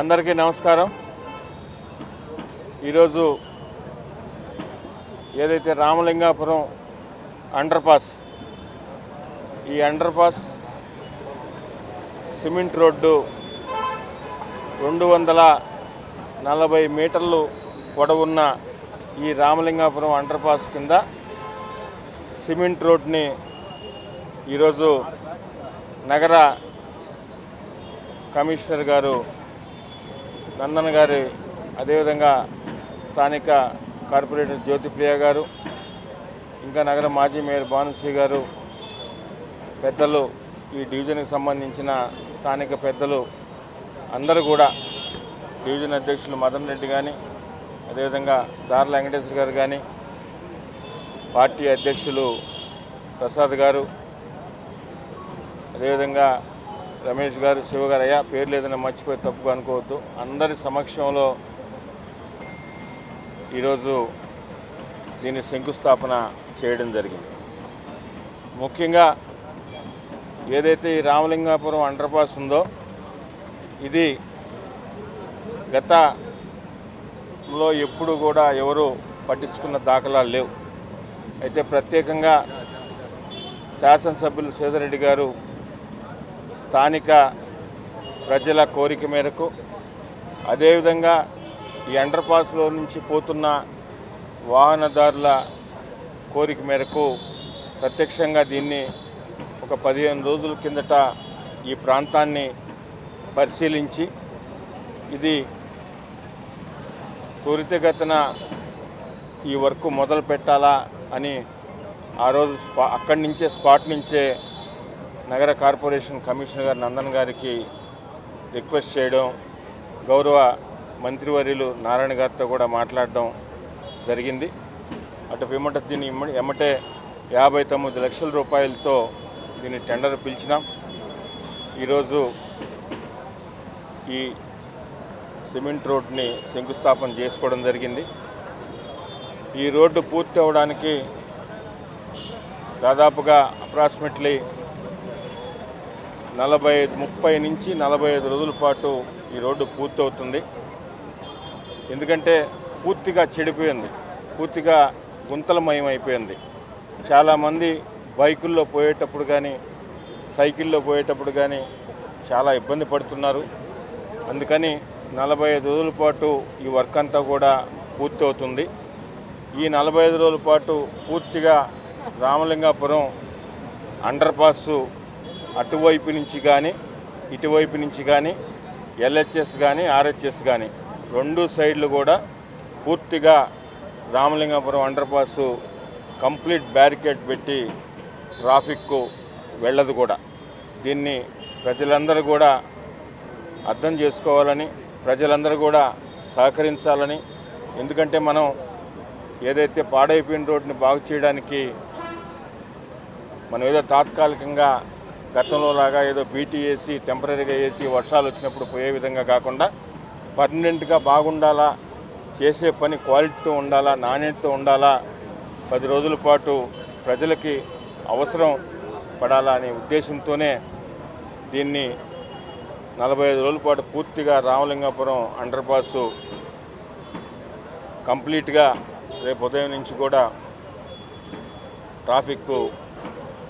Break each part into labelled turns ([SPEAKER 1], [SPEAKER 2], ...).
[SPEAKER 1] అందరికీ నమస్కారం. ఈరోజు ఏదైతే రామలింగాపురం అండర్పాస్ ఈ అండర్పాస్ సిమెంట్ రోడ్డు రెండు వందల నలభై మీటర్లు పొడవున్న ఈ రామలింగాపురం అండర్పాస్ కింద సిమెంట్ రోడ్ని ఈరోజు నగర కమిషనర్ గారు నందన్ గారి అదేవిధంగా స్థానిక కార్పొరేటర్ జ్యోతిప్రియ గారు ఇంకా నగర మాజీ మేయర్ భానుశ్రీ గారు పెద్దలు ఈ డివిజన్కి సంబంధించిన స్థానిక పెద్దలు అందరూ కూడా డివిజన్ అధ్యక్షులు మదన్ రెడ్డి కానీ అదేవిధంగా దార్ల వెంకటేశ్వర గారు కానీ పార్టీ అధ్యక్షులు ప్రసాద్ గారు అదేవిధంగా రమేష్ గారు శివ గారు అయ్యా పేరు లేదని మర్చిపోయి తప్పుగా అనుకోవద్దు. అందరి సమక్షంలో ఈరోజు దీన్ని శంకుస్థాపన చేయడం జరిగింది. ముఖ్యంగా ఏదైతే ఈ రామలింగాపురం అండర్పాస్ ఉందో ఇది గతంలో ఎప్పుడు కూడా ఎవరు పట్టించుకున్న దాఖలాలు లేవు. అయితే ప్రత్యేకంగా శాసనసభ్యులు సేదరెడ్డి గారు స్థానిక ప్రజల కోరిక మేరకు అదేవిధంగా ఈ అండర్ పాస్లో నుంచి పోతున్న వాహనదారుల కోరిక మేరకు ప్రత్యక్షంగా దీన్ని ఒక పదిహేను రోజుల కిందట ఈ ప్రాంతాన్ని పరిశీలించి ఇది త్వరితగతిన ఈ వర్క్ మొదలు పెట్టాలా అని ఆ రోజు స్పా అక్కడి నుంచే స్పాట్ నుంచే నగర కార్పొరేషన్ కమిషనర్ గారు నందన్ గారికి రిక్వెస్ట్ చేయడం గౌరవ మంత్రివర్యులు నారాయణ గారితో కూడా మాట్లాడడం జరిగింది. అటు పిమ్మట దీన్ని ఎమ్మటే యాభై తొమ్మిది లక్షల రూపాయలతో దీన్ని టెండర్ పిలిచినాం. ఈరోజు ఈ సిమెంట్ రోడ్ని శంకుస్థాపన చేసుకోవడం జరిగింది. ఈ రోడ్డు పూర్తి అవ్వడానికి దాదాపుగా అప్రాక్సిమేట్లీ నలభై ఐదు ముప్పై నుంచి నలభై ఐదు రోజుల పాటు ఈ రోడ్డు పూర్తవుతుంది. ఎందుకంటే పూర్తిగా చెడిపోయింది. పూర్తిగా గుంతలమయం అయిపోయింది చాలామంది బైకుల్లో పోయేటప్పుడు కానీ సైకిల్లో పోయేటప్పుడు కానీ చాలా ఇబ్బంది పడుతున్నారు. అందుకని నలభై ఐదు రోజుల పాటు ఈ వర్క్ అంతా కూడా పూర్తవుతుంది. ఈ నలభై ఐదు రోజుల పాటు పూర్తిగా రామలింగాపురం అండర్ పాస్ అటువైపు నుంచి కానీ ఇటువైపు నుంచి కానీ ఎల్హెచ్ఎస్ కానీ ఆర్హెచ్ఎస్ కానీ రెండు సైడ్లు కూడా పూర్తిగా Ramalingapuram under pass complete barricade పెట్టి ట్రాఫిక్కు వెళ్ళదు కూడా. దీన్ని ప్రజలందరూ కూడా అర్థం చేసుకోవాలని ప్రజలందరూ కూడా సహకరించాలని. ఎందుకంటే మనం ఏదైతే పాడైపోయిన రోడ్ని బాగు చేయడానికి మనం ఏదో తాత్కాలికంగా గతంలో లాగా ఏదో బీటీ వేసి టెంపరీగా వేసి వర్షాలు వచ్చినప్పుడు పోయే విధంగా కాకుండా పర్మనెంట్గా బాగుండాలా చేసే పని క్వాలిటీతో ఉండాలా నాణ్యతతో ఉండాలా పది రోజుల పాటు ప్రజలకి అవసరం పడాలా అనే ఉద్దేశంతోనే దీన్ని నలభై ఐదు రోజుల పాటు పూర్తిగా రామలింగాపురం అండర్ పాస్ కంప్లీట్గా రేపు ఉదయం నుంచి కూడా ట్రాఫిక్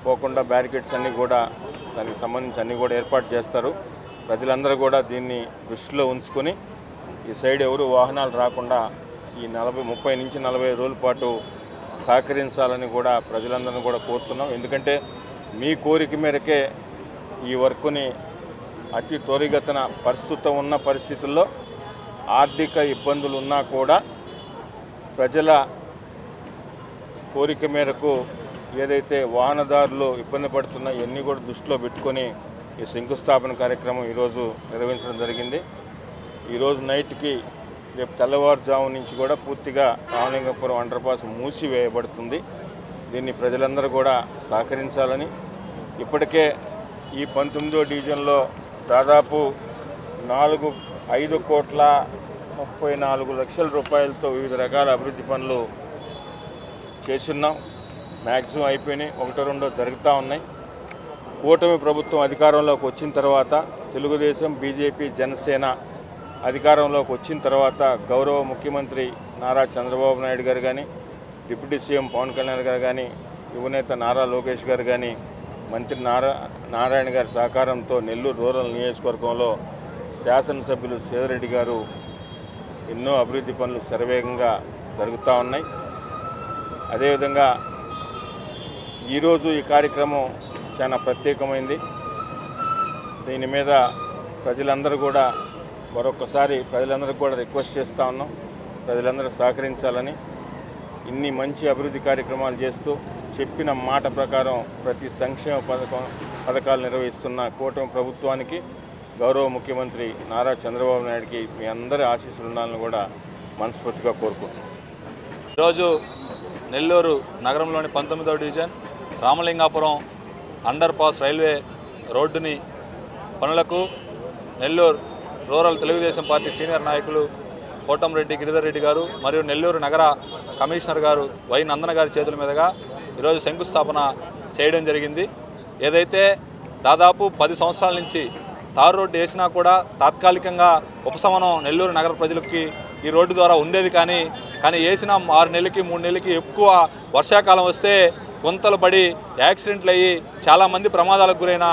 [SPEAKER 1] పోకుండా బ్యారికేడ్స్ అన్నీ కూడా దానికి సంబంధించి అన్నీ కూడా ఏర్పాటు చేస్తారు. ప్రజలందరూ కూడా దీన్ని దృష్టిలో ఉంచుకొని ఈ సైడ్ ఎవరు వాహనాలు రాకుండా ఈ నలభై ముప్పై నుంచి నలభై రోజుల పాటు సహకరించాలని కూడా ప్రజలందరినీ కూడా కోరుతున్నాం. ఎందుకంటే మీ కోరిక మేరకే ఈ వర్క్ని అతి త్వరిగతన ప్రస్తుతం ఉన్న పరిస్థితుల్లో ఆర్థిక ఇబ్బందులు ఉన్నా కూడా ప్రజల కోరిక మేరకు ఏదైతే వాహనదారులు ఇబ్బంది పడుతున్నా ఇవన్నీ కూడా దృష్టిలో పెట్టుకొని ఈ శంకుస్థాపన కార్యక్రమం ఈరోజు నిర్వహించడం జరిగింది. ఈరోజు నైట్కి రేపు తెల్లవారుజాము నుంచి కూడా పూర్తిగా రామలింగపురం అండర్ పాస్ మూసివేయబడుతుంది. దీన్ని ప్రజలందరూ కూడా సహకరించాలని. ఇప్పటికే ఈ పంతొమ్మిదో డివిజన్లో దాదాపు నాలుగు ఐదు కోట్ల ముప్పై నాలుగు లక్షల రూపాయలతో వివిధ రకాల అభివృద్ధి పనులు చేస్తున్నాం. మ్యాక్సిమం అయిపోయినాయి. ఒకటో రెండో జరుగుతూ ఉన్నాయి. కూటమి ప్రభుత్వం అధికారంలోకి వచ్చిన తర్వాత తెలుగుదేశం బీజేపీ జనసేన అధికారంలోకి వచ్చిన తర్వాత గౌరవ ముఖ్యమంత్రి నారా చంద్రబాబు నాయుడు గారు కానీ డిప్యూటీ సీఎం పవన్ కళ్యాణ్ గారు కానీ యువనేత నారా లోకేష్ గారు కానీ మంత్రి నారా నారాయణ గారి సహకారంతో నెల్లూరు రూరల్ నియోజకవర్గంలో శాసనసభ్యులు సేదరెడ్డి గారు ఎన్నో అభివృద్ధి పనులు శరవేగంగా జరుగుతూ ఉన్నాయి. అదేవిధంగా ఈరోజు ఈ కార్యక్రమం చాలా ప్రత్యేకమైంది. దీని మీద ప్రజలందరూ కూడా మరొకసారి ప్రజలందరికీ కూడా రిక్వెస్ట్ చేస్తూ ఉన్నాం. ప్రజలందరూ సహకరించాలని ఇన్ని మంచి అభివృద్ధి కార్యక్రమాలు చేస్తూ చెప్పిన మాట ప్రకారం ప్రతి సంక్షేమ పథకం పథకాలు నిర్వహిస్తున్న కూటమి ప్రభుత్వానికి గౌరవ ముఖ్యమంత్రి నారా చంద్రబాబు నాయుడికి మీ అందరి ఆశీస్సులు ఉండాలని కూడా మనస్ఫూర్తిగా కోరుకుంటున్నాను
[SPEAKER 2] ఈరోజు నెల్లూరు నగరంలోని పంతొమ్మిదవ division Ramalingapuram under pass railway రోడ్డుని పనులకు Nellore rural Telugu Desam party senior నాయకులు కోటంరెడ్డి గిరిధర్ రెడ్డి గారు మరియు నెల్లూరు నగర కమిషనర్ గారు వై నందన గారి చేతుల మీదుగా ఈరోజు శంకుస్థాపన చేయడం జరిగింది. ఏదైతే దాదాపు పది సంవత్సరాల నుంచి తారు రోడ్డు వేసినా కూడా తాత్కాలికంగా ఉపశమనం నెల్లూరు నగర ప్రజలకి ఈ రోడ్డు ద్వారా ఉండేది కానీ కానీ వేసిన ఆరు నెలలకి మూడు నెలలకి ఎక్కువ వర్షాకాలం వస్తే గుంతలు పడి యాక్సిడెంట్లు అయ్యి చాలామంది ప్రమాదాలకు గురైన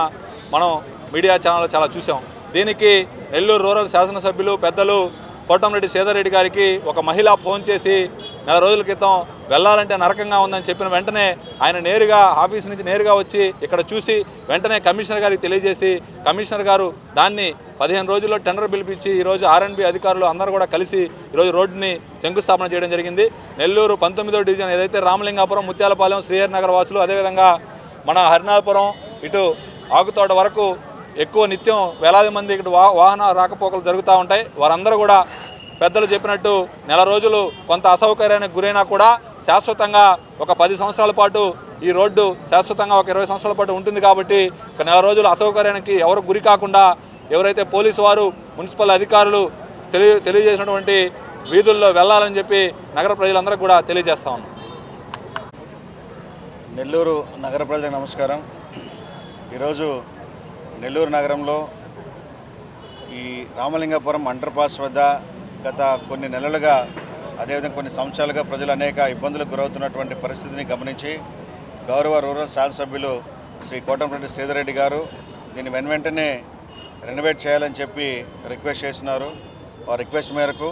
[SPEAKER 2] మనం మీడియా ఛానల్లో చాలా చూసాం. దీనికి నెల్లూరు రూరల్ శాసనసభ్యులు పెద్దలు కోటంరెడ్డి సేదారెడ్డి గారికి ఒక మహిళ ఫోన్ చేసి నెల రోజుల క్రితం వెళ్ళాలంటే నరకంగా ఉందని చెప్పిన వెంటనే ఆయన నేరుగా ఆఫీస్ నుంచి నేరుగా వచ్చి ఇక్కడ చూసి వెంటనే కమిషనర్ గారికి తెలియజేసి కమిషనర్ గారు దాన్ని పదిహేను రోజుల్లో టెండర్ పిలిపించి ఈరోజు ఆర్ఎండ్బి అధికారులు అందరూ కూడా కలిసి ఈరోజు రోడ్డుని శంకుస్థాపన చేయడం జరిగింది. నెల్లూరు పంతొమ్మిదో డివిజన్ ఏదైతే రామలింగాపురం ముత్యాలపాలెం శ్రీహరి నగర్ వాసులు అదేవిధంగా మన హరినాథపురం ఇటు ఆకుతోట వరకు ఎక్కువ నిత్యం వేలాది మంది ఇక్కడ వా వాహన రాకపోకలు జరుగుతూ ఉంటాయి. వారందరూ కూడా పెద్దలు చెప్పినట్టు నెల రోజులు కొంత అసౌకర్యానికి గురైనా కూడా శాశ్వతంగా ఒక పది సంవత్సరాల పాటు ఈ రోడ్డు శాశ్వతంగా ఒక ఇరవై సంవత్సరాల పాటు ఉంటుంది కాబట్టి ఒక నెల రోజులు అసౌకర్యానికి ఎవరు గురి కాకుండా ఎవరైతే పోలీసు వారు మున్సిపల్ అధికారులు తెలియ తెలియజేసినటువంటి వీధుల్లో వెళ్ళాలని చెప్పి నగర ప్రజలందరికీ కూడా తెలియజేస్తా ఉన్నాం.
[SPEAKER 3] నెల్లూరు నగర ప్రజలకు నమస్కారం. ఈరోజు నెల్లూరు నగరంలో ఈ రామలింగపురం అండర్ పాస్ వద్ద గత కొన్ని నెలలుగా అదేవిధంగా కొన్ని సంవత్సరాలుగా ప్రజలు అనేక ఇబ్బందులకు గురవుతున్నటువంటి పరిస్థితిని గమనించి గౌరవ రూరల్ శాసనసభ్యులు శ్రీ కోటంరెడ్డి శ్రీధరెడ్డి గారు దీన్ని వెను వెంటనే రెనోవేట్ చేయాలని చెప్పి రిక్వెస్ట్ చేస్తున్నారు. ఆ రిక్వెస్ట్ మేరకు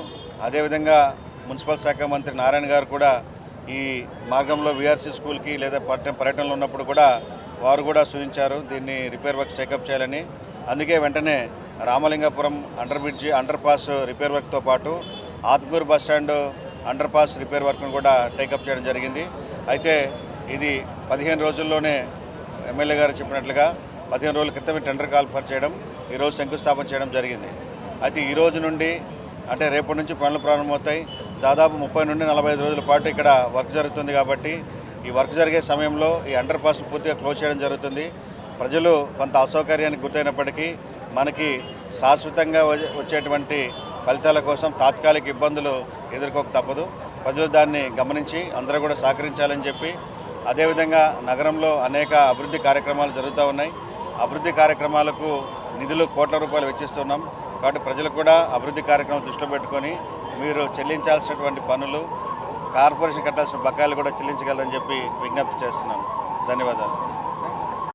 [SPEAKER 3] అదేవిధంగా మున్సిపల్ శాఖ మంత్రి నారాయణ గారు కూడా ఈ మార్గంలో విఆర్సీ స్కూల్కి లేదా పర్యటన పర్యటనలో ఉన్నప్పుడు కూడా వారు కూడా సూచించారు దీన్ని రిపేర్ వర్క్ చెకప్ చేయాలని. అందుకే వెంటనే Ramalingapuram under bridge under pass repair వర్క్తో పాటు Atmur bus stand under pass repair వర్క్ను కూడా టేకప్ చేయడం జరిగింది. అయితే ఇది పదిహేను రోజుల్లోనే ఎమ్మెల్యే గారు చెప్పినట్లుగా పదిహేను రోజుల క్రితమే టెండర్ కాల్ఫర్ చేయడం ఈరోజు శంకుస్థాపన చేయడం జరిగింది. అయితే ఈ రోజు నుండి అంటే రేపటి నుంచి పనులు ప్రారంభమవుతాయి. దాదాపు ముప్పై నుండి నలభై ఐదు రోజుల పాటు ఇక్కడ వర్క్ జరుగుతుంది కాబట్టి ఈ వర్క్ జరిగే సమయంలో ఈ అండర్ పాస్ పూర్తిగా క్లోజ్ చేయడం జరుగుతుంది. ప్రజలు కొంత అసౌకర్యానికి గురైనప్పటికీ మనకి శాశ్వతంగా వచ్చేటువంటి ఫలితాల కోసం తాత్కాలిక ఇబ్బందులు ఎదుర్కోక తప్పదు. ప్రజలు దాన్ని గమనించి అందరూ కూడా సహకరించాలని చెప్పి అదేవిధంగా నగరంలో అనేక అభివృద్ధి కార్యక్రమాలు జరుగుతూ ఉన్నాయి. అభివృద్ధి కార్యక్రమాలకు నిధులు కోట్ల రూపాయలు వెచ్చిస్తున్నాం. కాబట్టి ప్రజలు కూడా అభివృద్ధి కార్యక్రమం దృష్టిలో పెట్టుకొని మీరు చెల్లించాల్సినటువంటి పనులు కార్పొరేషన్ కట్టాల్సిన బకాయిలు కూడా చెల్లించగలరని చెప్పి విజ్ఞప్తి చేస్తున్నాను. ధన్యవాదాలు.